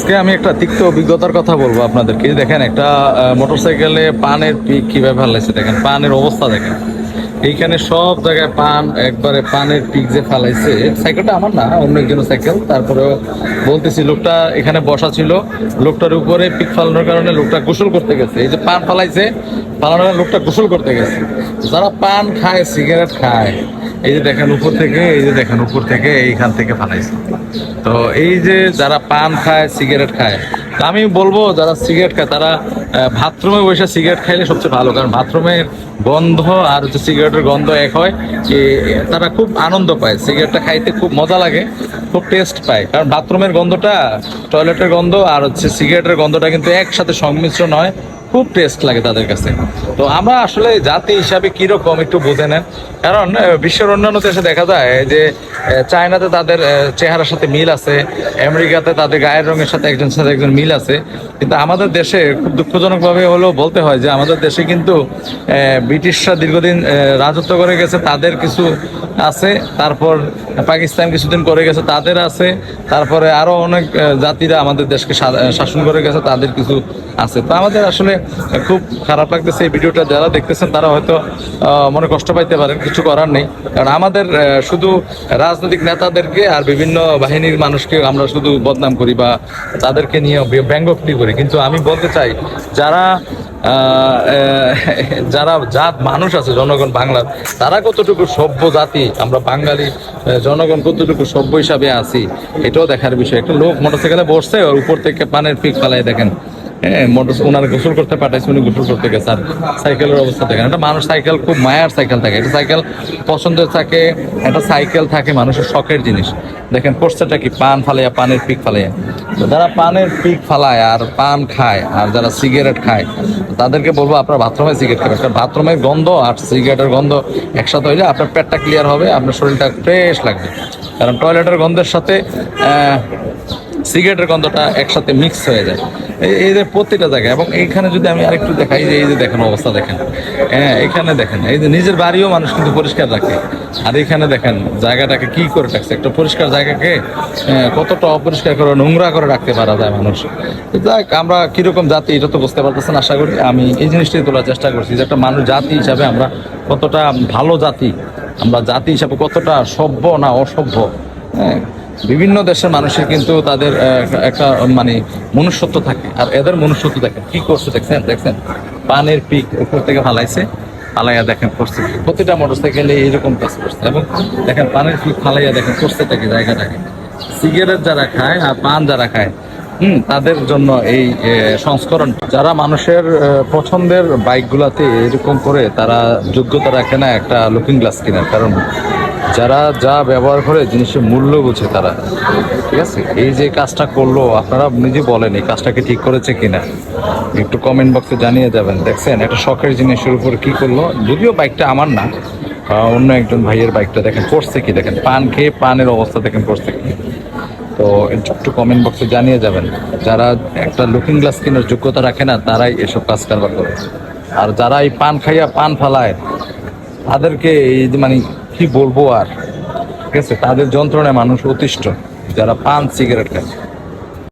আজকে আমি একটা তিক্ত অভিজ্ঞতার কথা বলব আপনাদেরকে। দেখেন একটা মোটরসাইকেলে পানের পিক কীভাবে ফালাইছে দেখেন, পানের অবস্থা দেখেন। এইখানে সব জায়গায় পান, একবারে পানের পিক যে ফালাইছে, সাইকেলটা আমার না, অন্য একজনের সাইকেল। তারপরে বলতেছি, লোকটা এখানে বসা ছিল, লোকটার উপরে পিক ফালানোর কারণে লোকটা গোসল করতে গেছে। এই যে পান ফালাইছে, ফালানোর কারণে লোকটা গোসল করতে গেছে। যারা পান খায়, সিগারেট খায়, এই যে দেখেন উপর থেকে, এই যে দেখেন উপর থেকে, এইখান থেকে ফালাইছে। তো এই যে যারা পান খায়, সিগারেট খায়, তা আমি বলব যারা সিগারেট খায়, তারা বাথরুমে বসে সিগারেট খাইলে সবচেয়ে ভালো, কারণ বাথরুমের গন্ধ আর হচ্ছে সিগারেটের গন্ধ এক হয় যে তারা খুব আনন্দ পায়। সিগারেটটা খাইতে খুব মজা লাগে, খুব টেস্ট পায়। কারণ বাথরুমের গন্ধটা টয়লেটের গন্ধ আর হচ্ছে সিগারেটের গন্ধটা কিন্তু একসাথে সংমিশ্রণ হয়, খুব টেস্ট লাগে তাদের কাছে। তো আমরা আসলে জাতি হিসাবে কীরকম একটু বুঝে নেন। কারণ বিশ্বের অন্যান্য দেশে দেখা যায় যে চায়নাতে তাদের চেহারার সাথে মিল আছে, আমেরিকাতে তাদের গায়ের রঙের সাথে একজন সাথে একজন মিল আছে। কিন্তু আমাদের দেশে খুব দুঃখজনকভাবে হলেও বলতে হয় যে আমাদের দেশে কিন্তু ব্রিটিশরা দীর্ঘদিন রাজত্ব করে গেছে, তাদের কিছু আছে, তারপর পাকিস্তান কিছুদিন করে গেছে, তাদের আছে, তারপরে আরও অনেক জাতিরা আমাদের দেশকে শাসন করে গেছে, তাদের কিছু আছে। তো আমাদের আসলে খুব খারাপ লাগতেছে এই ভিডিওটা, যারা দেখতেছেন তারা হয়তো মনে কষ্ট পাইতে পারেন, কিছু করার নেই। কারণ আমাদের শুধু রাজনৈতিক নেতাদেরকে আর বিভিন্ন বাহিনীর মানুষকে আমরা শুধু বদনাম করি বা তাদেরকে নিয়ে বে- ব্যঙ্গোক্তি করি। কিন্তু আমি বলতে চাই, যারা যারা জাত মানুষ আছে, জনগণ বাংলার, তারা কতটুকু সভ্য জাতি? আমরা বাঙালি জনগণ কতটুকু সভ্য হিসাবে আছি? এটাও দেখার বিষয়। একটা লোক মোটরসাইকেলে বসছে, ওর উপর থেকে পানের পিক ফালাই দেখেন। হ্যাঁ মোটর ওনার গোসল করতে পাঠাইছে, উনি গোসল করতে গেছে। আর সাইকেলের অবস্থা দেখেন। একটা মানুষ সাইকেল, খুব মায়ার সাইকেল থাকে। একটা সাইকেল পছন্দের থাকে, একটা সাইকেল থাকে মানুষের শখের জিনিস। দেখেন করছেটা কি? পান ফালাইয়া, পানের পিক ফালাইয়া। তো যারা পানের পিক ফালায় আর পান খায় আর যারা সিগারেট খায়, তাদেরকে বলব আপনার বাথরুমে সিগারেট খাবেন। কারণ বাথরুমের গন্ধ আর সিগারেটের গন্ধ একসাথে হইলে আপনার পেটটা ক্লিয়ার হবে, আপনার শরীরটা ফ্রেশ লাগবে। কারণ টয়লেটের গন্ধের সাথে সিগারেটের গন্ধটা একসাথে মিক্স হয়ে যায়। এই যে প্রত্যেকটা জায়গায় এবং এইখানে যদি আমি আরেকটু দেখাই যে এই যে দেখেন অবস্থা দেখেন। হ্যাঁ এখানে দেখেন এই যে নিজের বাড়িও মানুষ কিন্তু পরিষ্কার রাখে। আর এখানে দেখেন জায়গাটাকে কি করে রাখছে? একটা পরিষ্কার জায়গাকে আহ, কতটা অপরিষ্কার করে নোংরা করে রাখতে পারা যায় মানুষ। যাক আমরা কীরকম জাতি এটা তো বুঝতে পারতেছেন আশা করি আমি এই জিনিসটাই তোলার চেষ্টা করছি যে একটা মানুষ জাতি হিসাবে আমরা কতটা ভালো জাতি আমরা জাতি হিসাবে কতটা সভ্য না অসভ্য হ্যাঁ বিভিন্ন দেশের মানুষের কিন্তু তাদের একটা মানে মনুষ্যত্ব থাকে। আর এদের মনুষ্যত্ব দেখেন, কি করছে দেখছেন? দেখছেন? পানের পিক উপর থেকে ফালাইছে, ফালাইয়া দেখেন করছে। প্রতিটা মোটরসাইকেলে এইরকম কাজ করছে। এবং দেখেন, পানের পিক ফালাইয়া দেখেন করছে কি জায়গাটাকে? সিগারেট যারা খায় আর পান যারা খায়, হুম, তাদের জন্য এই সংস্করণ। যারা মানুষের পছন্দের বাইকগুলাতে এরকম করে তারা যোগ্যতা রাখে না একটা লুকিং গ্লাস কেনার কারণ। যারা যা ব্যবহার করে জিনিসের মূল্য বুঝে তারা। ঠিক আছে? এই যে কাজটা করল, আপনারা নিজে বলেন এই কাজটাকে ঠিক করেছে কিনা। একটু কমেন্ট বক্সে জানিয়ে যাবেন। দেখছেন, একটা শখের জিনিসের উপর কি করল? যদিও বাইকটা আমার না অন্য একজন ভাইয়ের বাইকটা দেখেন, করছে কি দেখেন? পান খেয়ে পানের অবস্থা দেখেন, করছে কি। তো একটু কমেন্ট বক্সে জানিয়ে যাবেন। যারা একটা লুকিং গ্লাস কেনার যোগ্যতা রাখে না, তারাই এসব কাজ কারবার করে। আর যারা এই পান খাইয়া পান ফালায় তাদেরকে এই মানে কি বলব আর? ঠিক আছে? তাদের যন্ত্রণায় মানুষ অতিষ্ঠ। যারা পান সিগারেট খায়।